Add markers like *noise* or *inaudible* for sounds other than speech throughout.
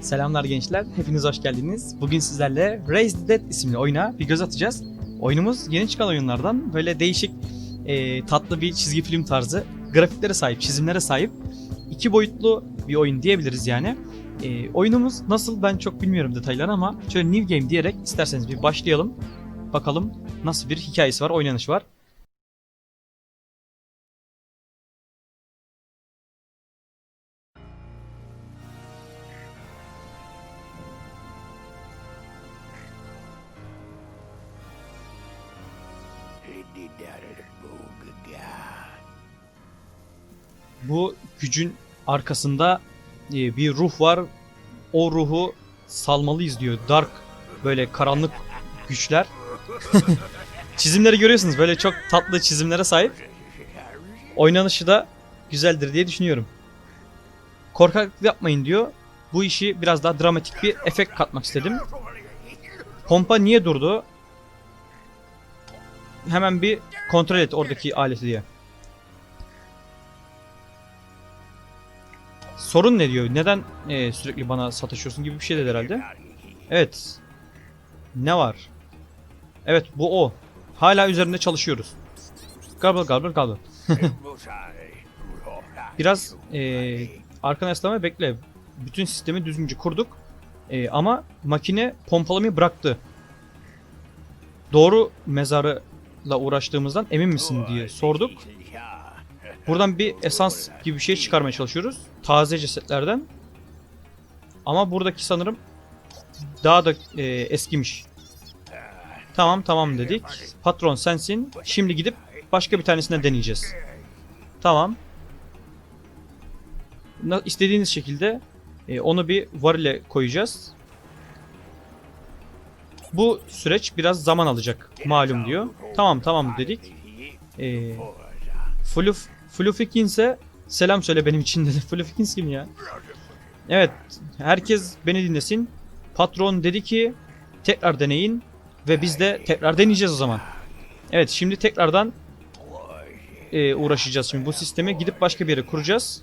Selamlar gençler, hepiniz hoş geldiniz. Bugün sizlerle Raise the Dead isimli oyuna bir göz atacağız. Oyunumuz yeni çıkan oyunlardan böyle değişik, e, tatlı bir çizgi film tarzı, grafiklere sahip, çizimlere sahip, iki boyutlu bir oyun diyebiliriz yani. E, oyunumuz nasıl ben çok bilmiyorum detaylarını ama şöyle New Game diyerek isterseniz bir başlayalım. Bakalım nasıl bir hikayesi var, oynanışı var. Gücün arkasında e, bir ruh var. O ruhu salmalıyız diyor. Dark böyle karanlık güçler. *laughs* Çizimleri görüyorsunuz. Böyle çok tatlı çizimlere sahip. Oynanışı da güzeldir diye düşünüyorum. Korkaklık yapmayın diyor. Bu işi biraz daha dramatik bir efekt katmak istedim. Pompa niye durdu? Hemen bir kontrol et oradaki aleti diye. Sorun ne diyor? Neden e, sürekli bana sataşıyorsun gibi bir şey dedi herhalde. Evet. Ne var? Evet bu o. Hala üzerinde çalışıyoruz. Gabel gabel gabel. *laughs* Biraz e, arkana yaslanma bekle. Bütün sistemi düzgünce kurduk. E, ama makine pompalamayı bıraktı. Doğru mezarla uğraştığımızdan emin misin diye sorduk. Buradan bir esans gibi bir şey çıkarmaya çalışıyoruz. Taze cesetlerden. Ama buradaki sanırım daha da e, eskimiş. Tamam tamam dedik. Patron sensin. Şimdi gidip başka bir tanesine deneyeceğiz. Tamam. İstediğiniz şekilde e, onu bir varile koyacağız. Bu süreç biraz zaman alacak malum diyor. Tamam tamam dedik. E, Fluf, Flufikens'e selam söyle benim için dedi. *laughs* Flufikens kim ya? Evet, herkes beni dinlesin. Patron dedi ki tekrar deneyin ve biz de tekrar deneyeceğiz o zaman. Evet, şimdi tekrardan e, uğraşacağız şimdi bu sistemi gidip başka bir yere kuracağız.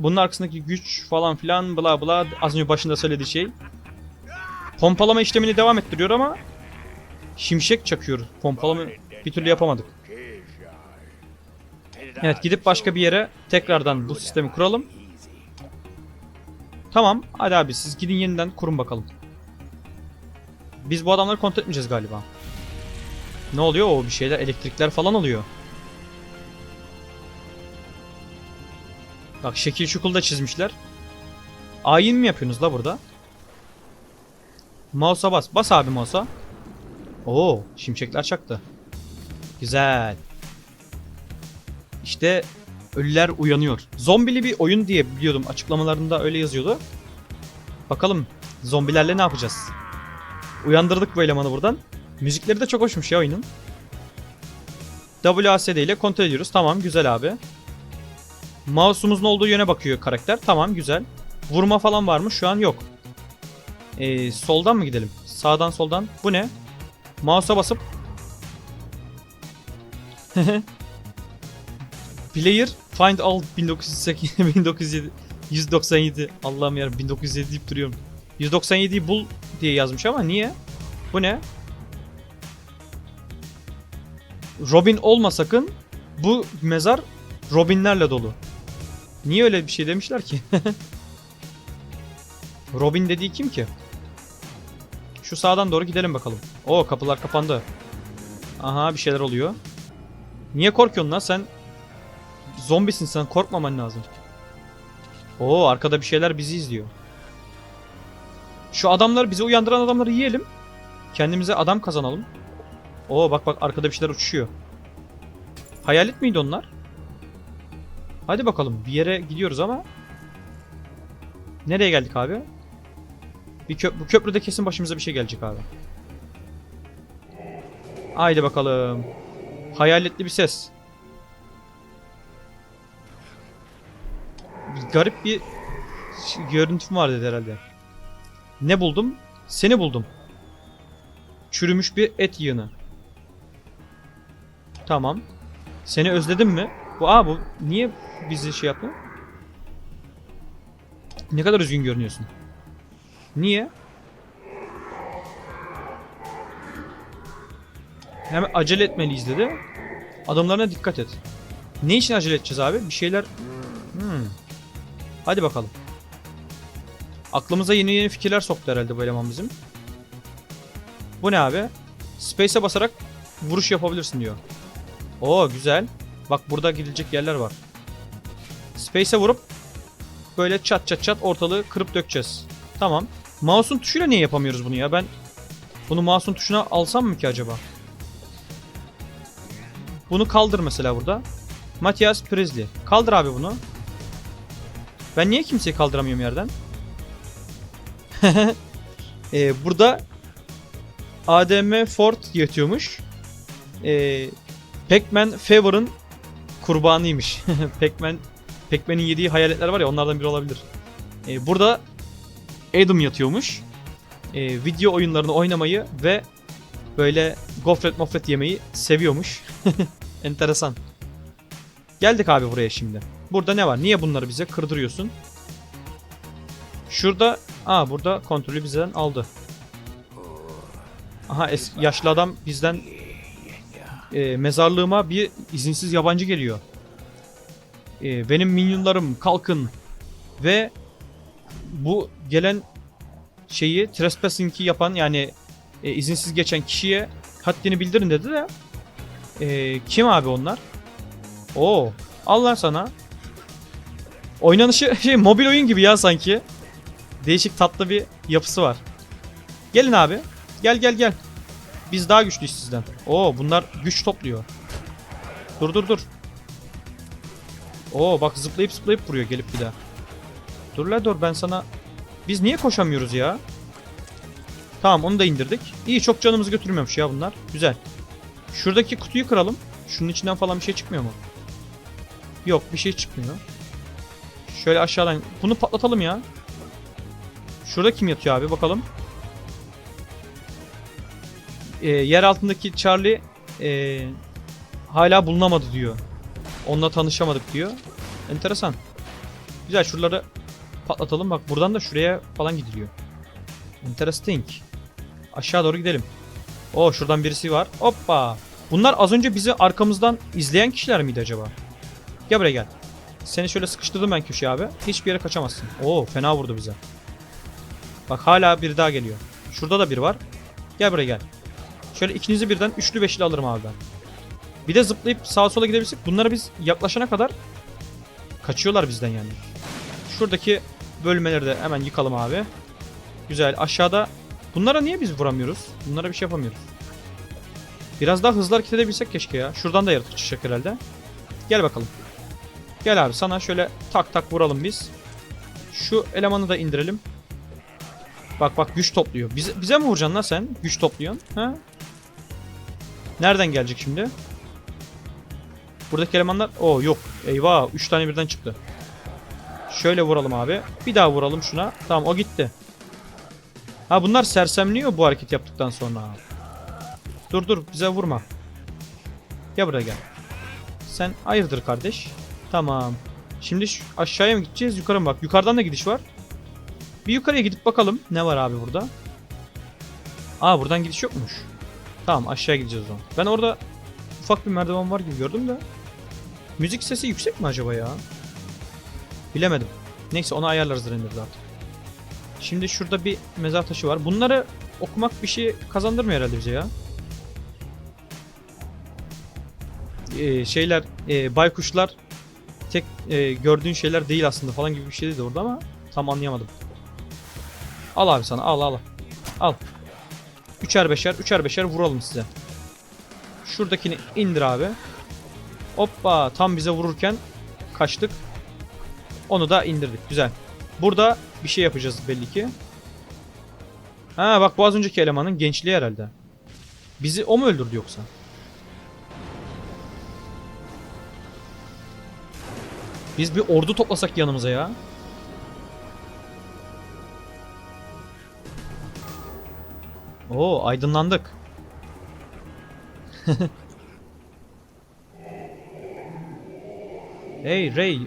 Bunun arkasındaki güç falan filan bla bla az önce başında söylediği şey. Pompalama işlemini devam ettiriyor ama şimşek çakıyor. Pompalama bir türlü yapamadık. Evet gidip başka bir yere tekrardan bu sistemi kuralım. Tamam hadi abi siz gidin yeniden kurun bakalım. Biz bu adamları kontrol etmeyeceğiz galiba. Ne oluyor o bir şeyler elektrikler falan oluyor. Bak şekil şukul da çizmişler. Ayin mi yapıyorsunuz la burada? Mouse'a bas. Bas abi mouse'a. Oo, şimşekler çaktı. Güzel. İşte ölüler uyanıyor. Zombili bir oyun diye biliyordum. Açıklamalarında öyle yazıyordu. Bakalım zombilerle ne yapacağız? Uyandırdık bu elemanı buradan. Müzikleri de çok hoşmuş ya oyunun. WASD ile kontrol ediyoruz. Tamam güzel abi. Mouse'umuzun olduğu yöne bakıyor karakter. Tamam güzel. Vurma falan var mı? Şu an yok. Ee, soldan mı gidelim? Sağdan soldan. Bu ne? Mouse'a basıp *laughs* Player find all 1908 1907 197 Allah'ım ya 1907 deyip duruyorum. 197'yi bul diye yazmış ama niye? Bu ne? Robin olma sakın. Bu mezar Robinlerle dolu. Niye öyle bir şey demişler ki? *laughs* Robin dediği kim ki? Şu sağdan doğru gidelim bakalım. Oo kapılar kapandı. Aha bir şeyler oluyor. Niye korkuyorsun lan sen? Zombisin sen korkmaman lazım. Oo arkada bir şeyler bizi izliyor. Şu adamları bizi uyandıran adamları yiyelim. Kendimize adam kazanalım. Oo bak bak arkada bir şeyler uçuşuyor. Hayalet miydi onlar? Hadi bakalım bir yere gidiyoruz ama. Nereye geldik abi? Bir köp bu köprüde kesin başımıza bir şey gelecek abi. Haydi bakalım. Hayaletli bir ses. Garip bir görüntüm var dedi herhalde. Ne buldum? Seni buldum. Çürümüş bir et yığını. Tamam. Seni özledim mi? Bu aa bu niye bizi şey yapıyor? Ne kadar üzgün görünüyorsun. Niye? Hemen acele etmeliyiz dedi. Adımlarına dikkat et. Ne için acele edeceğiz abi? Bir şeyler... Hadi bakalım. Aklımıza yeni yeni fikirler soktu herhalde bu eleman bizim. Bu ne abi? Space'e basarak vuruş yapabilirsin diyor. Oo güzel. Bak burada gidilecek yerler var. Space'e vurup böyle çat çat çat ortalığı kırıp dökeceğiz. Tamam. Mouse'un tuşuyla niye yapamıyoruz bunu ya? Ben bunu mouse'un tuşuna alsam mı ki acaba? Bunu kaldır mesela burada. Matias Presley. Kaldır abi bunu. Ben niye kimseyi kaldıramıyorum yerden? Ee, *laughs* burada ADM Ford yatıyormuş. Ee, Pac-Man Favor'ın kurbanıymış. *laughs* Pac-Man Pac-Man'in yediği hayaletler var ya onlardan biri olabilir. Ee, burada Adam yatıyormuş. Ee, video oyunlarını oynamayı ve böyle gofret mofret yemeyi seviyormuş. *laughs* Enteresan. Geldik abi buraya şimdi. Burada ne var? Niye bunları bize kırdırıyorsun? Şurada... Aa burada kontrolü bizden aldı. Aha es- yaşlı adam bizden e, mezarlığıma bir izinsiz yabancı geliyor. E, benim minyonlarım kalkın ve bu gelen şeyi trespassing'i yapan yani e, izinsiz geçen kişiye haddini bildirin dedi de e, kim abi onlar? Oo, Allah sana. Oynanışı *laughs* şey mobil oyun gibi ya sanki. Değişik tatlı bir yapısı var. Gelin abi. Gel gel gel. Biz daha güçlüyüz sizden. Oo bunlar güç topluyor. Dur dur dur. Oo bak zıplayıp zıplayıp vuruyor gelip bir daha. Dur la dur ben sana... Biz niye koşamıyoruz ya? Tamam onu da indirdik. İyi çok canımızı götürmüyormuş ya bunlar. Güzel. Şuradaki kutuyu kıralım. Şunun içinden falan bir şey çıkmıyor mu? Yok bir şey çıkmıyor. Şöyle aşağıdan. Bunu patlatalım ya. Şurada kim yatıyor abi bakalım. Ee, yer altındaki Charlie ee, hala bulunamadı diyor. Onunla tanışamadık diyor. Enteresan. Güzel şuraları patlatalım. Bak buradan da şuraya falan gidiliyor. Interesting. Aşağı doğru gidelim. O şuradan birisi var. Hoppa. Bunlar az önce bizi arkamızdan izleyen kişiler miydi acaba? Gel buraya gel. Seni şöyle sıkıştırdım ben köşeye abi. Hiçbir yere kaçamazsın. Oo fena vurdu bize. Bak hala biri daha geliyor. Şurada da biri var. Gel buraya gel. Şöyle ikinizi birden üçlü beşli alırım abi ben. Bir de zıplayıp sağa sola gidebilsek bunlara biz yaklaşana kadar kaçıyorlar bizden yani. Şuradaki bölmeleri de hemen yıkalım abi. Güzel. Aşağıda bunlara niye biz vuramıyoruz? Bunlara bir şey yapamıyoruz. Biraz daha hızlı hareket edebilsek keşke ya. Şuradan da yaratık çıkacak herhalde. Gel bakalım. Gel abi sana şöyle tak tak vuralım biz. Şu elemanı da indirelim. Bak bak güç topluyor. Bize, bize mi vuracaksın lan sen? Güç topluyorsun. Ha? Nereden gelecek şimdi? Buradaki elemanlar... Oo yok. Eyvah. 3 tane birden çıktı. Şöyle vuralım abi. Bir daha vuralım şuna. Tamam o gitti. Ha bunlar sersemliyor bu hareket yaptıktan sonra. Dur dur bize vurma. Gel buraya gel. Sen hayırdır kardeş? Tamam. Şimdi şu aşağıya mı gideceğiz yukarı mı bak. Yukarıdan da gidiş var. Bir yukarıya gidip bakalım. Ne var abi burada? Aa buradan gidiş yokmuş. Tamam aşağı gideceğiz o zaman. Ben orada ufak bir merdiven var gibi gördüm de. Müzik sesi yüksek mi acaba ya? Bilemedim. Neyse onu ayarlarız render'da artık. Şimdi şurada bir mezar taşı var. Bunları okumak bir şey kazandırmıyor herhalde bize ya. Ee, şeyler, e, baykuşlar e, gördüğün şeyler değil aslında falan gibi bir şey dedi orada ama tam anlayamadım. Al abi sana al al. Al. Üçer beşer, üçer beşer vuralım size. Şuradakini indir abi. Hoppa tam bize vururken kaçtık. Onu da indirdik. Güzel. Burada bir şey yapacağız belli ki. Ha bak bu az önceki elemanın gençliği herhalde. Bizi o mu öldürdü yoksa? Biz bir ordu toplasak yanımıza ya. Oo aydınlandık. *laughs* hey Ray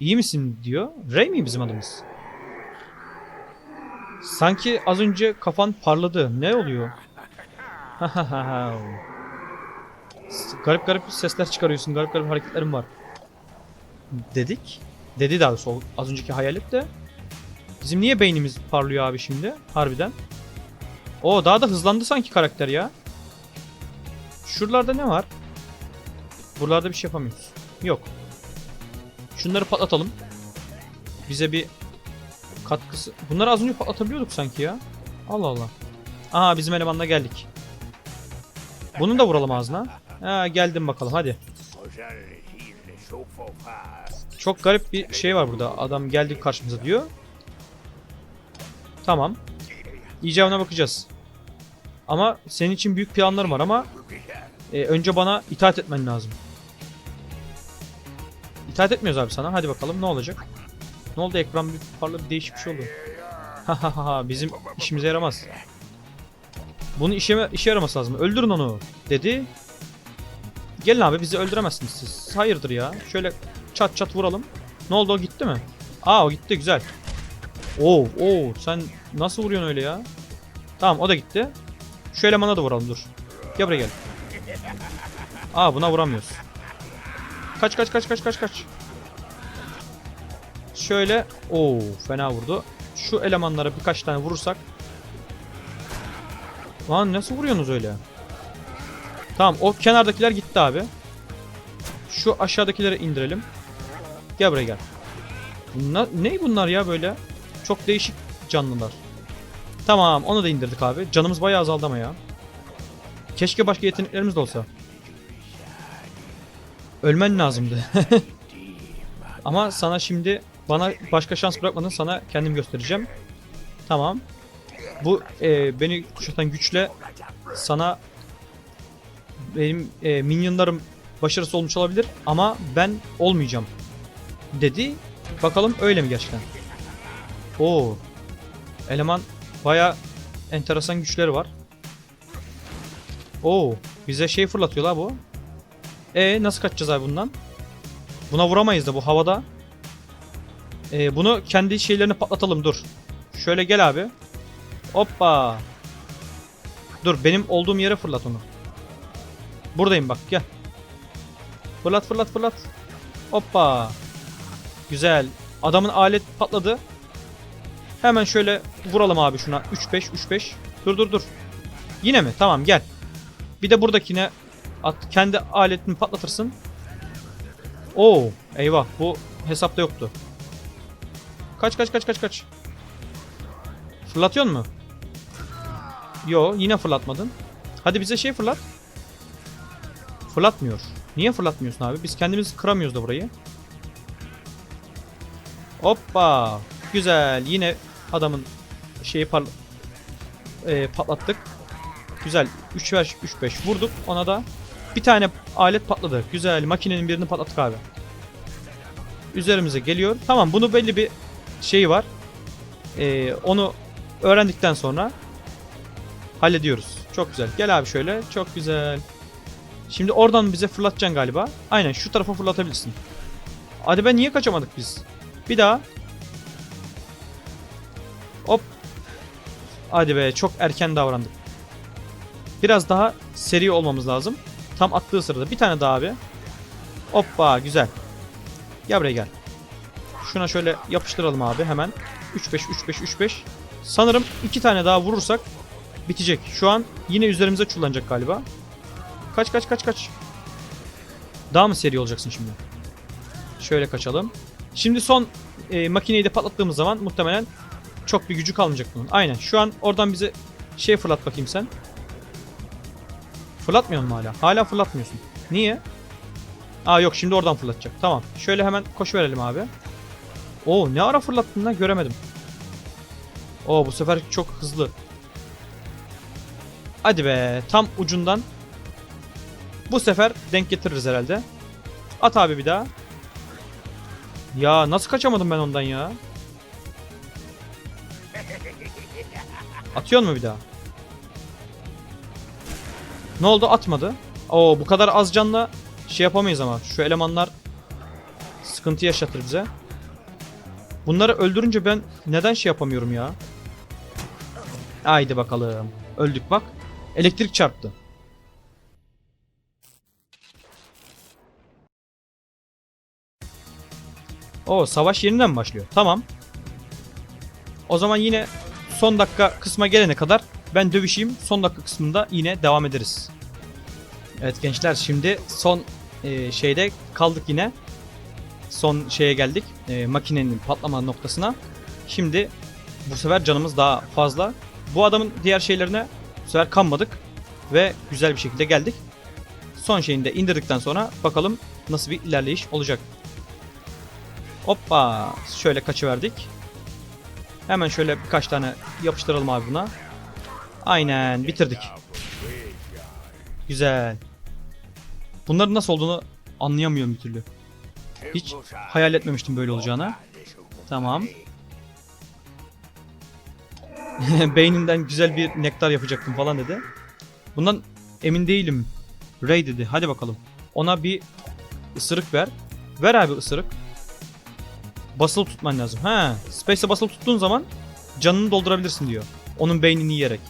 iyi misin diyor. Ray mi bizim adımız? Sanki az önce kafan parladı. Ne oluyor? *laughs* garip garip sesler çıkarıyorsun. Garip garip hareketlerin var. Dedik. Dedi daha doğrusu az önceki hayalet de. Bizim niye beynimiz parlıyor abi şimdi? Harbiden. O daha da hızlandı sanki karakter ya. Şuralarda ne var? Buralarda bir şey yapamıyoruz. Yok. Şunları patlatalım. Bize bir katkısı. Bunları az önce patlatabiliyorduk sanki ya. Allah Allah. Aha bizim elemanla geldik. Bunu da vuralım ağzına. Ha geldim bakalım hadi. Çok garip bir şey var burada. Adam geldi karşımıza diyor. Tamam. İcabına bakacağız. Ama senin için büyük planlarım var ama e, önce bana itaat etmen lazım. İtaat etmiyoruz abi sana. Hadi bakalım ne olacak? Ne oldu ekran bir parlak bir değişik bir şey oldu. Hahaha bizim işimize yaramaz. Bunu işe, işe yaraması lazım. Öldürün onu dedi. Gelin abi bizi öldüremezsiniz siz. Hayırdır ya. Şöyle çat çat vuralım. Ne oldu o gitti mi? Aa o gitti güzel. Oo oo sen nasıl vuruyorsun öyle ya? Tamam o da gitti. Şu elemana da vuralım dur. Gel buraya gel. Aa buna vuramıyoruz. Kaç kaç kaç kaç kaç kaç. Şöyle oo fena vurdu. Şu elemanlara birkaç tane vurursak. Lan nasıl vuruyorsunuz öyle? Tamam o kenardakiler gitti abi. Şu aşağıdakileri indirelim. Gel buraya gel. Na- ne bunlar ya böyle? Çok değişik canlılar. Tamam onu da indirdik abi. Canımız bayağı azaldı ama ya. Keşke başka yeteneklerimiz de olsa. Ölmen lazımdı. *laughs* ama sana şimdi bana başka şans bırakmadın sana kendim göstereceğim. Tamam. Bu e, beni kuşatan güçle sana benim e, minyonlarım başarısı olmuş olabilir ama ben olmayacağım dedi. Bakalım öyle mi gerçekten? Oo. Eleman baya enteresan güçleri var. Oo, bize şey fırlatıyor la bu. E nasıl kaçacağız abi bundan? Buna vuramayız da bu havada. E, bunu kendi şeylerini patlatalım dur. Şöyle gel abi. Hoppa. Dur benim olduğum yere fırlat onu. Buradayım bak gel. Fırlat fırlat fırlat. Hoppa. Güzel. Adamın alet patladı. Hemen şöyle vuralım abi şuna. 3-5 3-5. Dur dur dur. Yine mi? Tamam gel. Bir de buradakine at kendi aletini patlatırsın. Oo, eyvah bu hesapta yoktu. Kaç kaç kaç kaç kaç. Fırlatıyor mu? Yo yine fırlatmadın. Hadi bize şey fırlat. Fırlatmıyor. Niye fırlatmıyorsun abi? Biz kendimiz kıramıyoruz da burayı. Hoppa. Güzel. Yine adamın şeyi par e, patlattık. Güzel. 3 ver 3 5 vurduk ona da. Bir tane alet patladı. Güzel. Makinenin birini patlattık abi. Üzerimize geliyor. Tamam bunu belli bir şeyi var. E, onu öğrendikten sonra hallediyoruz. Çok güzel. Gel abi şöyle. Çok güzel. Şimdi oradan bize fırlatacaksın galiba. Aynen şu tarafa fırlatabilirsin. Hadi ben niye kaçamadık biz? Bir daha. Hop. Hadi be çok erken davrandık. Biraz daha seri olmamız lazım. Tam attığı sırada bir tane daha abi. Hoppa güzel. Gel buraya gel. Şuna şöyle yapıştıralım abi hemen. 3-5 3-5 3-5. Sanırım iki tane daha vurursak bitecek. Şu an yine üzerimize çullanacak galiba. Kaç kaç kaç kaç. Daha mı seri olacaksın şimdi? Şöyle kaçalım. Şimdi son e, makineyi de patlattığımız zaman muhtemelen çok bir gücü kalmayacak bunun. Aynen. Şu an oradan bize şey fırlat bakayım sen. Fırlatmıyor mu hala? Hala fırlatmıyorsun. Niye? Aa yok şimdi oradan fırlatacak. Tamam. Şöyle hemen koş verelim abi. Oo ne ara fırlattın lan göremedim. Oo bu sefer çok hızlı. Hadi be tam ucundan. Bu sefer denk getiririz herhalde. At abi bir daha. Ya nasıl kaçamadım ben ondan ya? Atıyor mu bir daha? Ne oldu? Atmadı. Oo bu kadar az canla şey yapamayız ama. Şu elemanlar sıkıntı yaşatır bize. Bunları öldürünce ben neden şey yapamıyorum ya? Haydi bakalım. Öldük bak. Elektrik çarptı. O savaş yeniden başlıyor. Tamam. O zaman yine son dakika kısma gelene kadar ben dövüşeyim. Son dakika kısmında yine devam ederiz. Evet gençler şimdi son e, şeyde kaldık yine. Son şeye geldik. E, makinenin patlama noktasına. Şimdi bu sefer canımız daha fazla. Bu adamın diğer şeylerine bu sefer kanmadık. Ve güzel bir şekilde geldik. Son şeyini de indirdikten sonra bakalım nasıl bir ilerleyiş olacak. Hoppa. Şöyle kaçıverdik. Hemen şöyle birkaç tane yapıştıralım abi buna. Aynen bitirdik. Güzel. Bunların nasıl olduğunu anlayamıyorum bir türlü. Hiç hayal etmemiştim böyle olacağını. Tamam. *laughs* Beyninden güzel bir nektar yapacaktım falan dedi. Bundan emin değilim. Ray dedi. Hadi bakalım. Ona bir ısırık ver. Ver abi ısırık. Basılı tutman lazım. Ha, Space'e basılı tuttuğun zaman canını doldurabilirsin diyor. Onun beynini yiyerek.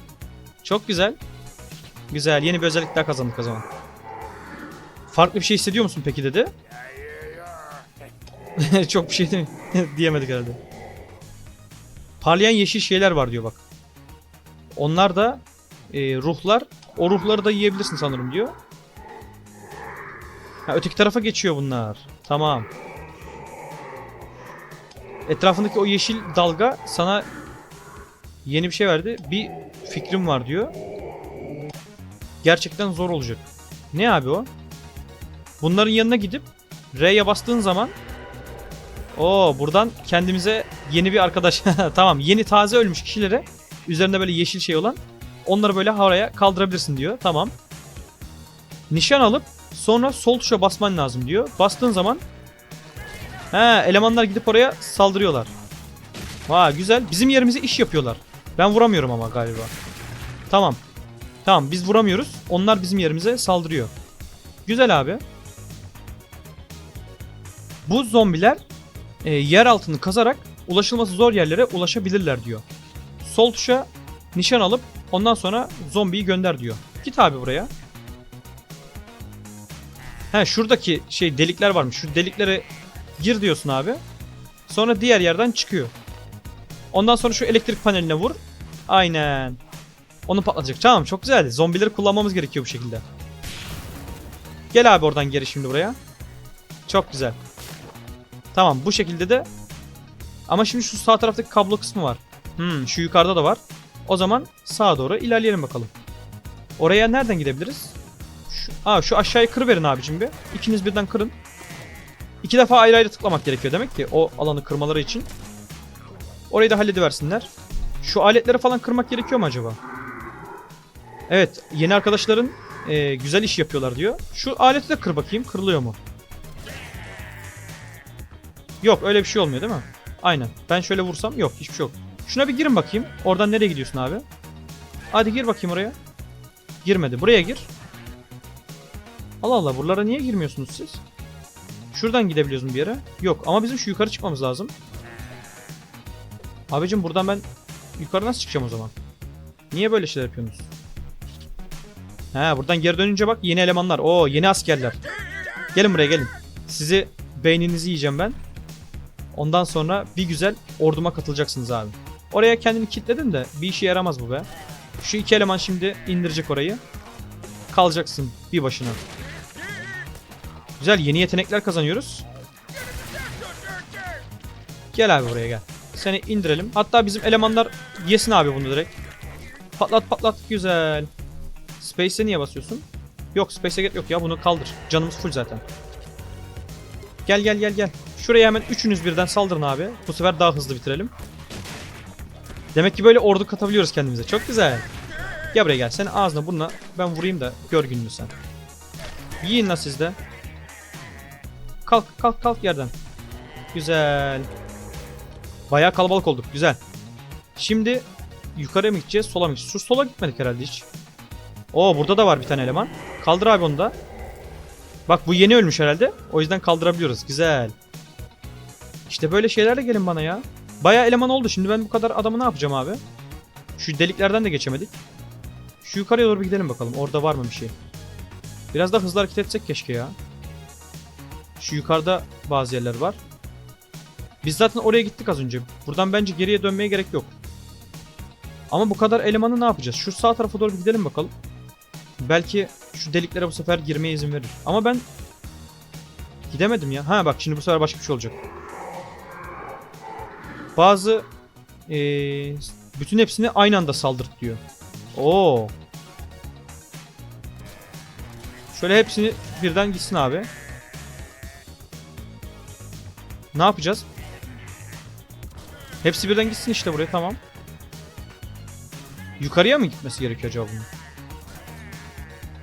Çok güzel. Güzel. Yeni bir özellik daha kazandık o zaman. Farklı bir şey hissediyor musun peki dedi. *laughs* Çok bir şey değil *laughs* diyemedik herhalde. Parlayan yeşil şeyler var diyor bak. Onlar da e, ruhlar. O ruhları da yiyebilirsin sanırım diyor. Ha, öteki tarafa geçiyor bunlar. Tamam. Etrafındaki o yeşil dalga sana yeni bir şey verdi. Bir fikrim var diyor. Gerçekten zor olacak. Ne abi o? Bunların yanına gidip R'ye bastığın zaman o buradan kendimize yeni bir arkadaş *laughs* tamam yeni taze ölmüş kişilere üzerinde böyle yeşil şey olan onları böyle havaya kaldırabilirsin diyor. Tamam. Nişan alıp sonra sol tuşa basman lazım diyor. Bastığın zaman he elemanlar gidip oraya saldırıyorlar. Vay güzel. Bizim yerimize iş yapıyorlar. Ben vuramıyorum ama galiba. Tamam. Tamam biz vuramıyoruz. Onlar bizim yerimize saldırıyor. Güzel abi. Bu zombiler e, yer altını kazarak ulaşılması zor yerlere ulaşabilirler diyor. Sol tuşa nişan alıp ondan sonra zombiyi gönder diyor. Git abi buraya. He şuradaki şey delikler varmış. Şu deliklere gir diyorsun abi. Sonra diğer yerden çıkıyor. Ondan sonra şu elektrik paneline vur. Aynen. Onu patlatacak. Tamam çok güzeldi. Zombileri kullanmamız gerekiyor bu şekilde. Gel abi oradan geri şimdi buraya. Çok güzel. Tamam bu şekilde de ama şimdi şu sağ taraftaki kablo kısmı var. Hmm, şu yukarıda da var. O zaman sağa doğru ilerleyelim bakalım. Oraya nereden gidebiliriz? Şu, aa, şu aşağıya kırıverin abicim bir. İkiniz birden kırın. İki defa ayrı ayrı tıklamak gerekiyor demek ki o alanı kırmaları için. Orayı da hallediversinler. Şu aletleri falan kırmak gerekiyor mu acaba? Evet yeni arkadaşların e, güzel iş yapıyorlar diyor. Şu aleti de kır bakayım kırılıyor mu? Yok öyle bir şey olmuyor değil mi? Aynen. Ben şöyle vursam yok hiçbir şey yok. Şuna bir girin bakayım. Oradan nereye gidiyorsun abi? Hadi gir bakayım oraya. Girmedi. Buraya gir. Allah Allah buralara niye girmiyorsunuz siz? Şuradan gidebiliyoruz mu bir yere? Yok ama bizim şu yukarı çıkmamız lazım. Abicim buradan ben yukarı nasıl çıkacağım o zaman? Niye böyle şeyler yapıyorsunuz? He buradan geri dönünce bak yeni elemanlar. Oo yeni askerler. Gelin buraya gelin. Sizi beyninizi yiyeceğim ben. Ondan sonra bir güzel orduma katılacaksınız abi. Oraya kendini kilitledin de bir işe yaramaz bu be. Şu iki eleman şimdi indirecek orayı. Kalacaksın bir başına. Güzel yeni yetenekler kazanıyoruz. Gel abi buraya gel. Seni indirelim. Hatta bizim elemanlar yesin abi bunu direkt. Patlat patlat güzel. Space'e niye basıyorsun? Yok Space'e gerek yok ya bunu kaldır. Canımız full zaten. Gel gel gel gel. Şuraya hemen üçünüz birden saldırın abi. Bu sefer daha hızlı bitirelim. Demek ki böyle ordu katabiliyoruz kendimize. Çok güzel. Gel buraya gel. Sen ağzına burnuna ben vurayım da gör gününü sen. Yiyin la siz de. Kalk kalk kalk yerden. Güzel. Bayağı kalabalık olduk. Güzel. Şimdi yukarıya mı gideceğiz? Sola mı gideceğiz? Sola gitmedik herhalde hiç. Oo burada da var bir tane eleman. Kaldır abi onu da. Bak bu yeni ölmüş herhalde. O yüzden kaldırabiliyoruz. Güzel. İşte böyle şeylerle gelin bana ya. Bayağı eleman oldu. Şimdi ben bu kadar adamı ne yapacağım abi? Şu deliklerden de geçemedik. Şu yukarıya doğru bir gidelim bakalım. Orada var mı bir şey? Biraz daha hızlı hareket etsek keşke ya. Şu yukarıda bazı yerler var. Biz zaten oraya gittik az önce. Buradan bence geriye dönmeye gerek yok. Ama bu kadar elemanı ne yapacağız? Şu sağ tarafa doğru bir gidelim bakalım. Belki şu deliklere bu sefer girmeye izin verir. Ama ben gidemedim ya. Ha bak şimdi bu sefer başka bir şey olacak. Bazı eee, bütün hepsini aynı anda saldırt diyor. Oo. Şöyle hepsini birden gitsin abi. Ne yapacağız? Hepsi birden gitsin işte buraya tamam. Yukarıya mı gitmesi gerekiyor acaba bunun?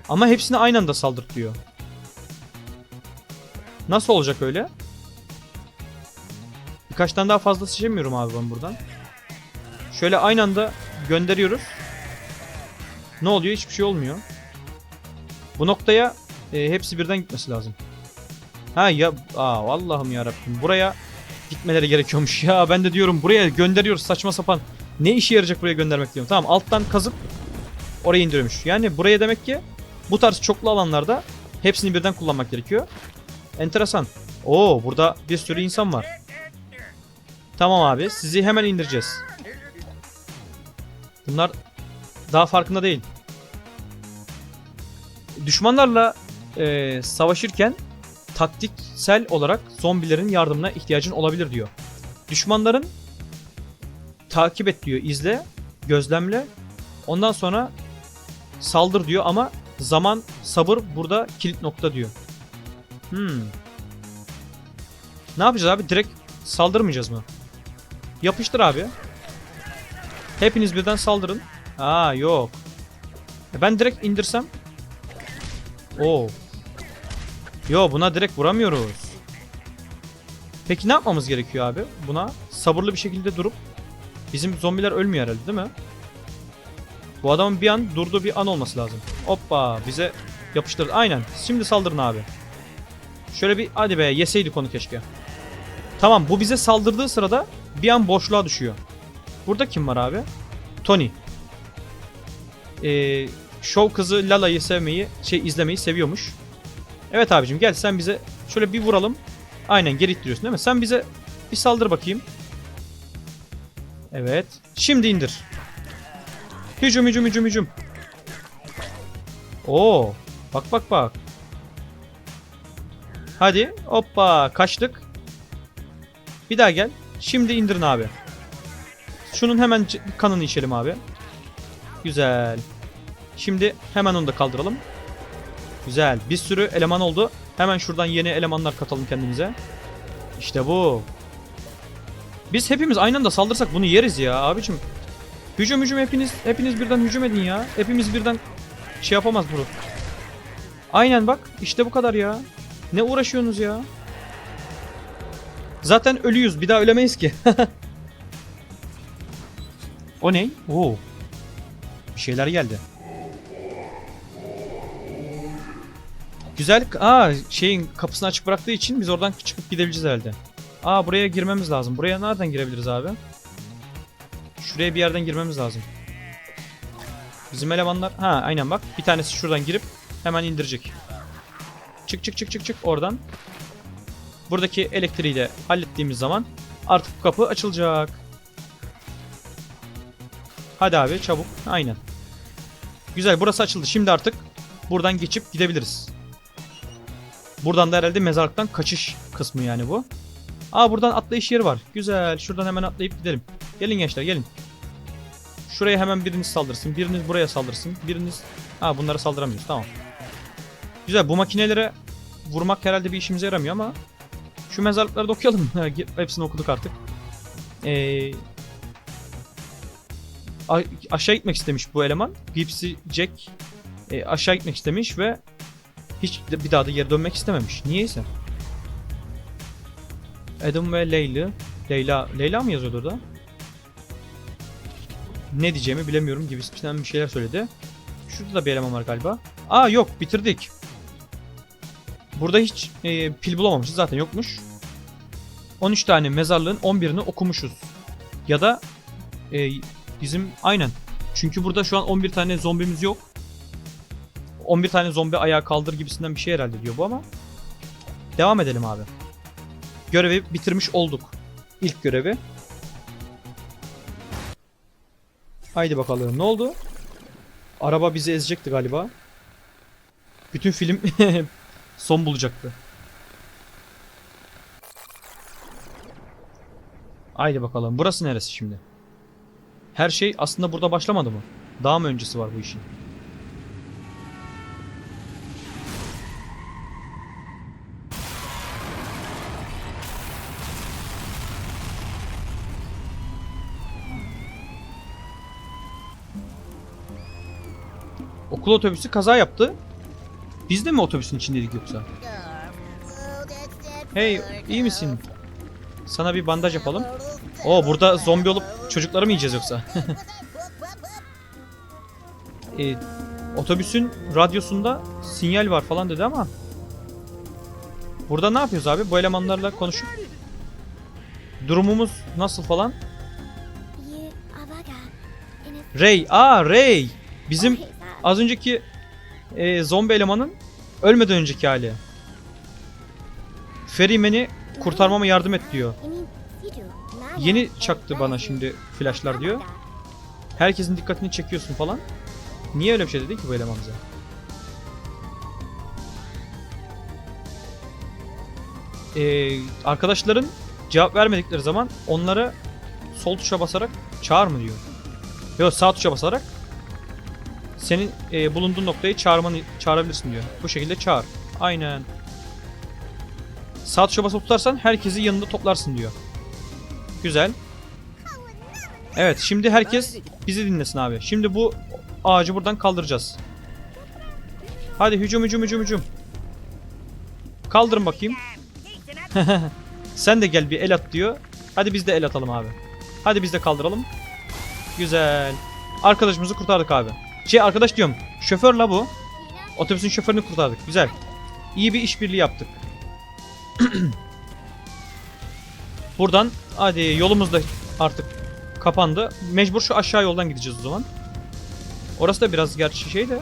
Ama hepsini aynı anda saldırt diyor. Nasıl olacak öyle? Birkaç tane daha fazla seçemiyorum abi ben buradan. Şöyle aynı anda gönderiyoruz. Ne oluyor? Hiçbir şey olmuyor. Bu noktaya e, hepsi birden gitmesi lazım. Ha ya aa Allah'ım ya Rabbim buraya gitmeleri gerekiyormuş ya ben de diyorum buraya gönderiyoruz saçma sapan. Ne işe yarayacak buraya göndermek diyorum. Tamam alttan kazıp oraya indiriyormuş. Yani buraya demek ki bu tarz çoklu alanlarda hepsini birden kullanmak gerekiyor. Enteresan. Oo burada bir sürü insan var. Tamam abi sizi hemen indireceğiz. Bunlar daha farkında değil. Düşmanlarla e, savaşırken taktiksel olarak zombilerin yardımına ihtiyacın olabilir diyor. Düşmanların takip et diyor, izle, gözlemle. Ondan sonra saldır diyor ama zaman, sabır burada kilit nokta diyor. Hmm. Ne yapacağız abi? Direkt saldırmayacağız mı? Yapıştır abi. Hepiniz birden saldırın. Aa yok. Ben direkt indirsem. Oo. Yo buna direkt vuramıyoruz. Peki ne yapmamız gerekiyor abi? Buna sabırlı bir şekilde durup bizim zombiler ölmüyor herhalde değil mi? Bu adamın bir an durduğu bir an olması lazım. Hoppa bize yapıştırdı. Aynen. Şimdi saldırın abi. Şöyle bir hadi be yeseydik onu keşke. Tamam bu bize saldırdığı sırada bir an boşluğa düşüyor. Burada kim var abi? Tony. Ee, şov kızı Lala'yı sevmeyi, şey izlemeyi seviyormuş. Evet abicim gel sen bize şöyle bir vuralım. Aynen geri ittiriyorsun değil mi? Sen bize bir saldır bakayım. Evet. Şimdi indir. Hücum hücum hücum hücum. Oo. Bak bak bak. Hadi. Hoppa. Kaçtık. Bir daha gel. Şimdi indirin abi. Şunun hemen kanını içelim abi. Güzel. Şimdi hemen onu da kaldıralım. Güzel. Bir sürü eleman oldu. Hemen şuradan yeni elemanlar katalım kendimize. İşte bu. Biz hepimiz aynı anda saldırsak bunu yeriz ya abicim. Hücum hücum hepiniz hepiniz birden hücum edin ya. Hepimiz birden şey yapamaz bunu. Aynen bak işte bu kadar ya. Ne uğraşıyorsunuz ya? Zaten ölüyüz. Bir daha ölemeyiz ki. *laughs* o ne? Oo. Bir şeyler geldi. Güzel. Aa şeyin kapısını açık bıraktığı için biz oradan çıkıp gidebileceğiz herhalde. Aa buraya girmemiz lazım. Buraya nereden girebiliriz abi? Şuraya bir yerden girmemiz lazım. Bizim elemanlar... Ha aynen bak. Bir tanesi şuradan girip hemen indirecek. Çık çık çık çık çık oradan. Buradaki elektriği de hallettiğimiz zaman artık bu kapı açılacak. Hadi abi çabuk. Aynen. Güzel burası açıldı. Şimdi artık buradan geçip gidebiliriz. Buradan da herhalde mezarlıktan kaçış kısmı yani bu. Aa buradan atlayış yeri var. Güzel. Şuradan hemen atlayıp gidelim. Gelin gençler gelin. Şuraya hemen biriniz saldırsın. Biriniz buraya saldırsın. Biriniz... Ha bunlara saldıramıyoruz. Tamam. Güzel. Bu makinelere vurmak herhalde bir işimize yaramıyor ama şu mezarlıkları da okuyalım. *laughs* Hepsini okuduk artık. Ee, aşağı gitmek istemiş bu eleman. Gypsy Jack e, aşağı gitmek istemiş ve hiç bir daha da geri dönmek istememiş. Niyeyse. Adam ve Leyla. Leyla, Leyla mı yazıyordu orada? Ne diyeceğimi bilemiyorum gibisinden bir şeyler söyledi. Şurada da bir eleman var galiba. Aa yok bitirdik. Burada hiç e, pil bulamamışız zaten yokmuş. 13 tane mezarlığın 11'ini okumuşuz. Ya da e, bizim aynen Çünkü burada şu an 11 tane zombimiz yok. 11 tane zombi ayağa kaldır gibisinden bir şey herhalde diyor bu ama. Devam edelim abi. Görevi bitirmiş olduk. İlk görevi. Haydi bakalım ne oldu? Araba bizi ezecekti galiba. Bütün film *laughs* son bulacaktı. Haydi bakalım. Burası neresi şimdi? Her şey aslında burada başlamadı mı? Daha mı öncesi var bu işin? Okul otobüsü kaza yaptı. Biz de mi otobüsün içindeydik yoksa? Hey, iyi misin? Sana bir bandaj yapalım. Oo burada zombi olup çocukları mı yiyeceğiz yoksa? *laughs* e, otobüsün radyosunda sinyal var falan dedi ama Burada ne yapıyoruz abi? Bu elemanlarla konuşup durumumuz nasıl falan? Ray, aa Ray. Bizim az önceki e, zombi elemanın ölmeden önceki hali. Ferryman'i kurtarmama yardım et diyor. Yeni çaktı bana şimdi flashlar diyor. Herkesin dikkatini çekiyorsun falan. Niye öyle bir şey dedi ki bu eleman bize? Ee, arkadaşların cevap vermedikleri zaman onlara sol tuşa basarak çağır mı diyor. Yok sağ tuşa basarak senin e, bulunduğun noktayı çağırmanı çağırabilirsin diyor. Bu şekilde çağır. Aynen. Sağ tuşa basıp tutarsan herkesi yanında toplarsın diyor. Güzel. Evet şimdi herkes bizi dinlesin abi. Şimdi bu ağacı buradan kaldıracağız. Hadi hücum hücum hücum hücum. Kaldırın bakayım. *laughs* Sen de gel bir el at diyor. Hadi biz de el atalım abi. Hadi biz de kaldıralım. Güzel. Arkadaşımızı kurtardık abi. Şey arkadaş diyorum. Şoför la bu. Otobüsün şoförünü kurtardık. Güzel. İyi bir işbirliği yaptık. *clears throat* Buradan hadi yolumuz da artık kapandı. Mecbur şu aşağı yoldan gideceğiz o zaman. Orası da biraz gerçi şey de.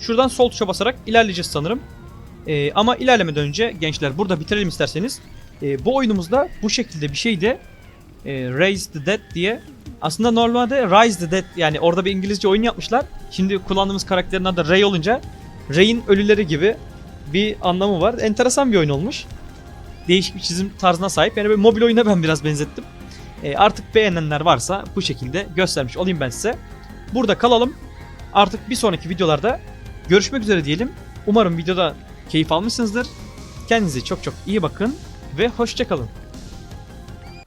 Şuradan sol tuşa basarak ilerleyeceğiz sanırım. Ee, ama ilerlemeden önce gençler burada bitirelim isterseniz. Ee, bu oyunumuzda bu şekilde bir şeydi. Ee, Raise the Dead diye. Aslında normalde Rise the Dead yani orada bir İngilizce oyun yapmışlar. Şimdi kullandığımız karakterin adı Ray olunca Ray'in ölüleri gibi bir anlamı var. Enteresan bir oyun olmuş. Değişik bir çizim tarzına sahip. Yani böyle mobil oyuna ben biraz benzettim. E, artık beğenenler varsa bu şekilde göstermiş olayım ben size. Burada kalalım. Artık bir sonraki videolarda görüşmek üzere diyelim. Umarım videoda keyif almışsınızdır. Kendinize çok çok iyi bakın ve hoşçakalın.